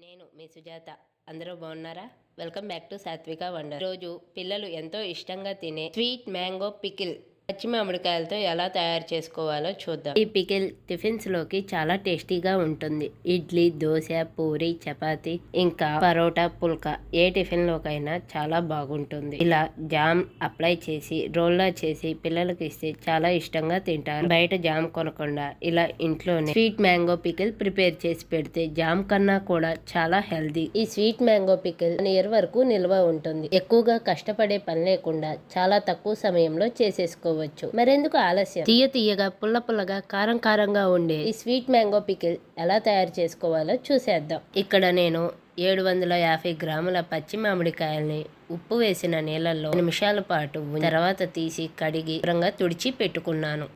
నేను మీ సుజాత. అందరూ బాగున్నారా? Welcome back to Satvika wonder. రోజు పిల్లలు ఎంతో ఇష్టంగా తినే స్వీట్ మ్యాంగో పికిల్. పచ్చి మామిడికాయలతో ఎలా తయారు చేసుకోవాలో చూద్దాం. ఈ పికిల్ టిఫిన్స్లోకి చాలా టేస్టీగా ఉంటుంది. ఇడ్లీ దోశ పూరి చపాతి ఇంకా పరోటా పుల్కా ఏ టిఫిన్ లోకైనా చాలా బాగుంటుంది. ఇలా జామ్ అప్లై చేసి రోల్లా చేసి పిల్లలకి ఇస్తే చాలా ఇష్టంగా తింటారు. బయట జామ్ కొనకుండా ఇలా ఇంట్లోనే స్వీట్ మ్యాంగో పికిల్ ప్రిపేర్ చేసి పెడితే జామ్ కన్నా కూడా చాలా హెల్దీ ఈ sweet mango pickle one year వరకు నిల్వ ఉంటుంది. ఎక్కువగా కష్టపడే పని లేకుండా చాలా తక్కువ సమయంలో చేసేసుకోవచ్చు. మరెందుకు ఆలస్యం? తీయ తీయగా పుల్ల పుల్లగా కారం కారంగా ఉండే ఈ స్వీట్ మ్యాంగో పికిల్ ఎలా తయారు చేసుకోవాలో చూసేద్దాం. ఇక్కడ నేను ఏడు వందల యాభై గ్రాముల పచ్చి మామిడికాయల్ని ఉప్పు వేసిన నీళ్ళల్లో నిమిషాల పాటు తర్వాత తీసి కడిగి శుభ్రంగా తుడిచి పెట్టుకున్నాను.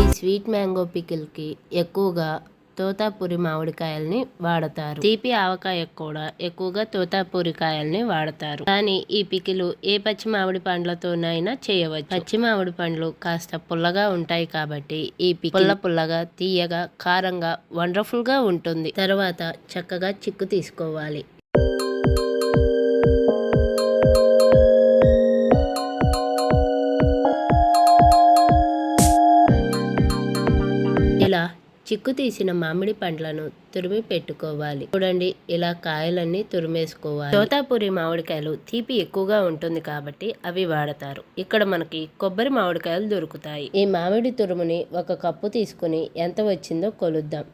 ఈ స్వీట్ మ్యాంగో పికిల్కి ఎక్కువగా తోతాపూరి మామిడికాయల్ని వాడతారు. తీపి ఆవకాయ కూడా ఎక్కువగా తోతాపూరి కాయల్ని వాడతారు. కానీ ఈ పికిలు ఏ పచ్చి మామిడి పండ్లతోనైనా చేయవచ్చు. పచ్చి మామిడి పండ్లు కాస్త పుల్లగా ఉంటాయి కాబట్టి ఈ పికిల్ పుల్ల పుల్లగా తీయగా కారంగా వండర్ఫుల్గా ఉంటుంది. తర్వాత చక్కగా చిక్కు తీసుకోవాలి. చిక్కు తీసిన మామిడి పండ్లను తురిమి పెట్టుకోవాలి. చూడండి ఇలా కాయలన్నీ తురిమేసుకోవాలి. తోతాపూరి మామిడికాయలు తీపి ఎక్కువగా ఉంటుంది కాబట్టి అవి వాడతారు. ఇక్కడ మనకి కొబ్బరి మామిడికాయలు దొరుకుతాయి. ఈ మామిడి తురుముని ఒక కప్పు తీసుకుని ఎంత వచ్చిందో కొలుద్దాం.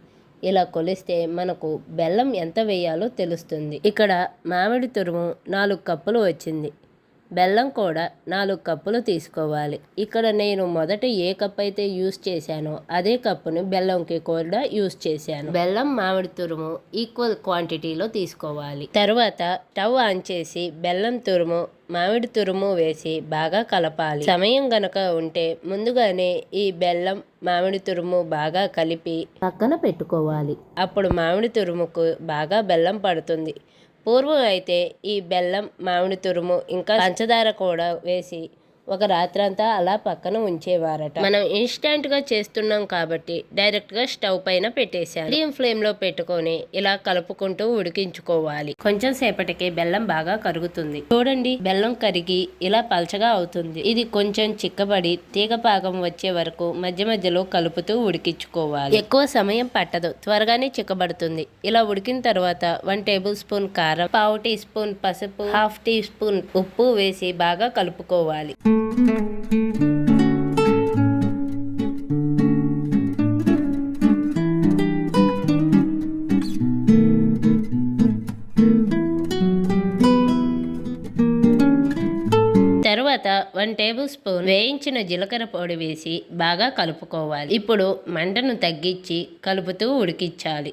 ఇలా కొలిస్తే మనకు బెల్లం ఎంత వేయాలో తెలుస్తుంది. ఇక్కడ మామిడి తురుము నాలుగు కప్పులు వచ్చింది. బెల్లం కూడా నాలుగు కప్పులు తీసుకోవాలి. ఇక్కడ నేను మొదట ఏ కప్ అయితే యూస్ చేశానో అదే కప్పును బెల్లంకి కూడా యూస్ చేశాను. బెల్లం మామిడి తురుము ఈక్వల్ క్వాంటిటీలో తీసుకోవాలి. తర్వాత స్టవ్ ఆన్ చేసి బెల్లం తురుము మామిడి తురుము వేసి బాగా కలపాలి. సమయం గనక ఉంటే ముందుగానే ఈ బెల్లం మామిడి తురుము బాగా కలిపి పక్కన పెట్టుకోవాలి. అప్పుడు మామిడి తురుముకు బాగా బెల్లం పడుతుంది. పూర్వం అయితే ఈ బెల్లం మామిడి తురుము ఇంకా పంచదార కూడా వేసి ఒక రాత్రంతా అలా పక్కన ఉంచేవారట. మనం ఇన్స్టెంట్గా చేస్తున్నాం కాబట్టి డైరెక్ట్గా స్టవ్ పైన పెట్టేశాను మీడియం ఫ్లేమ్లో పెట్టుకొని ఇలా కలుపుకుంటూ ఉడికించుకోవాలి. కొంచెం సేపటికి బెల్లం బాగా కరుగుతుంది. చూడండి బెల్లం కరిగి ఇలా పలచగా అవుతుంది. ఇది కొంచెం చిక్కబడి తీగ పాకం వచ్చే వరకు మధ్య మధ్యలో కలుపుతూ ఉడికించుకోవాలి. ఎక్కువ సమయం పట్టదు త్వరగానే చిక్కబడుతుంది. ఇలా ఉడికిన తర్వాత వన్ టేబుల్ స్పూన్ కారం పావు టీ స్పూన్ పసుపు హాఫ్ టీ స్పూన్ ఉప్పు వేసి బాగా కలుపుకోవాలి. తర్వాత వన్ టేబుల్ స్పూన్ వేయించిన జీలకర్ర పొడి వేసి బాగా కలుపుకోవాలి. ఇప్పుడు మంటను తగ్గించి కలుపుతూ ఉడికించాలి.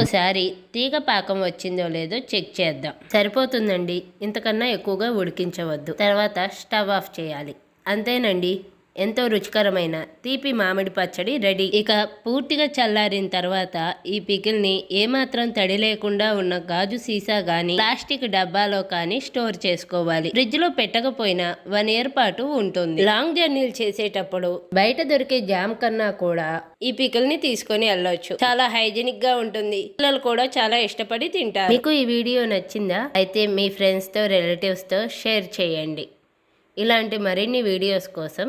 ఓసారి తీగ పాకం వచ్చిందో లేదో చెక్ చేద్దాం. సరిపోతుందండి. ఇంతకన్నా ఎక్కువగా ఉడికించవద్దు. తర్వాత స్టవ్ ఆఫ్ చేయాలి. అంతేనండి. ఎంతో రుచికరమైన తీపి మామిడి పచ్చడి రెడీ. ఇక పూర్తిగా చల్లారిన తర్వాత ఈ పికిల్ని ఏమాత్రం తడి లేకుండా ఉన్న గాజు సీసా గాని ప్లాస్టిక్ డబ్బాలో కానీ స్టోర్ చేసుకోవాలి. ఫ్రిడ్జ్లో పెట్టకపోయినా వన్ ఇయర్ పాటు ఉంటుంది. లాంగ్ జర్నీలు చేసేటప్పుడు బయట దొరికే జామ్ కన్నా కూడా ఈ పికిల్ని తీసుకొని వెళ్ళొచ్చు. చాలా హైజీనిక్గా ఉంటుంది. పిల్లలు కూడా చాలా ఇష్టపడి తింటారు. మీకు ఈ వీడియో నచ్చిందా? అయితే మీ ఫ్రెండ్స్తో రిలేటివ్స్తో షేర్ చేయండి. ఇలాంటి మరిన్ని వీడియోస్ కోసం